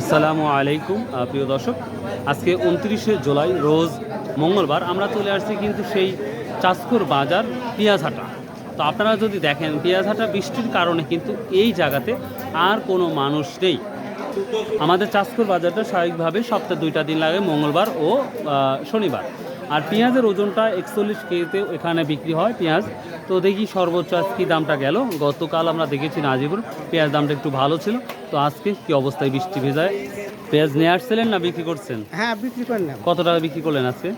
আসসালামু আলাইকুম প্রিয় দর্শক। আজকে উনত্রিশে জুলাই, রোজ মঙ্গলবার। আমরা চলে আসছি কিন্তু সেই চাঁচকুর বাজার পেঁয়াজহাটা। তো আপনারা যদি দেখেন, পেঁয়াজহাটা বৃষ্টির কারণে কিন্তু এই জায়গাতে আর কোনো মানুষ নেই। আমাদের চাঁচকুর বাজারটা স্বাভাবিকভাবে সপ্তাহে দুইটা দিন লাগে, মঙ্গলবার ও শনিবার। আর পেঁয়াজের ওজনটা একচল্লিশ কেজিতে এখানে বিক্রি হয় পেঁয়াজ। তো দেখি সর্বোচ্চ আজ কী দামটা গেল। গতকাল আমরা দেখেছি নাজিপুর পেঁয়াজ দামটা একটু ভালো ছিল। তো আজকে কি অবস্থায় বৃষ্টি ভেজায়? পেঁয়াজ নিয়ে আসছিলেন না বিক্রি করছেন? হ্যাঁ বিক্রি করে কত টাকা বিক্রি করলেন আজকে?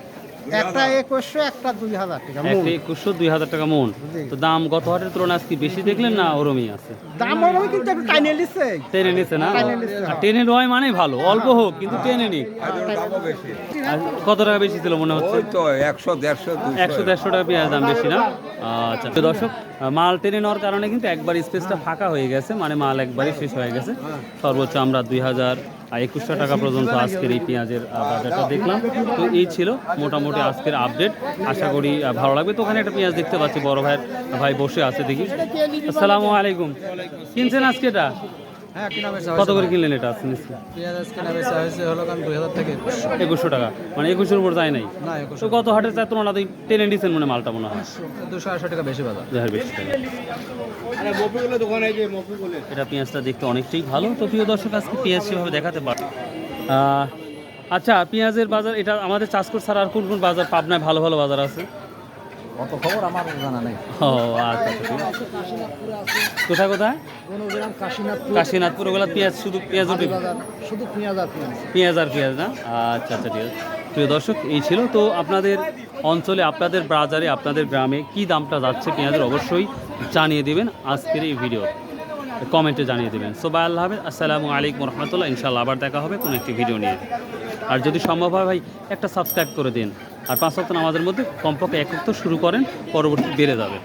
একটা একুশশো একটা দুই হাজার টাকা একটা একুশশো দুই হাজার টাকা মন। তো দাম গত হাটের তুলনায় আজকে বেশি দেখলেন না ওরমই আছে? দাম ওরকম কিন্তু একটু টাইনে নিচ্ছে টেনে নিচ্ছে না? আর টেনে নয় মানে ভালো অল্প হোক কিন্তু টেনে নিক। কত টাকা বেশি ছিল মনে হচ্ছে? তো একশো দেড়শো একশো দেড়শো টাকা পেঁয়াজ দাম বেশি না? আচ্ছা তো দর্শক মাল টেনে নেওয়ার কারণে কিন্তু একবার স্পেসটা ফাঁকা হয়ে গেছে মানে মাল একবারই শেষ হয়ে গেছে। সর্বোচ্চ আমরা দুই হাজার একুশশো টাকা পর্যন্ত আজকের এই পেঁয়াজের বাজারটা দেখলাম। তো এই ছিল মোটামুটি আজকের আপডেট আশা করি ভালো লাগবে। তো ওখানে একটা পেঁয়াজ দেখতে পাচ্ছি, বড় ভাইয়ের ভাই বসে আছে, দেখি। আসসালামু আলাইকুম। কিনছেন আজকে এটা কত করে কিনলেন এটা পেঁয়াজ কিনা বেচা হয়েছে হলো কারণ দুই হাজার থেকে। একুশশো টাকা। মানে একুশের উপর যায় নাই? তো গত হাটের চার তুলনাতেই টেনে নিচ্ছেন মানে মালটা মনে হয়। দুশো আড়াইশো টাকা বেশি বাজার। যাহার বেশি টাকা। এটা পেঁয়াজটা দেখতে অনেকটাই ভালো। তো প্রিয় দর্শক আজকে পেঁয়াজ সেভাবে দেখাতে পার আচ্ছা পেঁয়াজের বাজার এটা আমাদের চাষকর ছাড়া আর কোন কোন বাজার? পাবনায় ভালো ভালো বাজার আছে। অত খবর আমার জানা নেই। ও আচ্ছা আচ্ছা। কোথায় কোথায়? কাশীনাথপুর ওগুলা পেঁয়াজ শুধু পেঁয়াজ শুধু পেঁয়াজ আর পেঁয়াজ। পেঁয়াজ আর পেঁয়াজ না? আচ্ছা আচ্ছা ঠিক আছে। প্রিয় দর্শক এই ছিল তো আপনাদের অঞ্চলে আপনাদের বাজারে আপনাদের গ্রামে কি দামটা যাচ্ছে পেঁয়াজের অবশ্যই জানিয়ে দেবেন আজকের এই ভিডিও। কমেন্টে জানিয়ে দেবেন। সো বাই আল্লাহ হাফেজ। আসসালামু আলাইকুম রহমতুল্লাহ। ইনশাল্লাহ আবার দেখা হবে কোনো একটি ভিডিও নিয়ে। আর যদি সম্ভব হয় ভাই একটা সাবস্ক্রাইব করে দিন। আর পাঁচ সপ্তাহ নামাজের মধ্যে কমপক্ষে এক তো শুরু করেন পরবর্তী বেড়ে যাবে।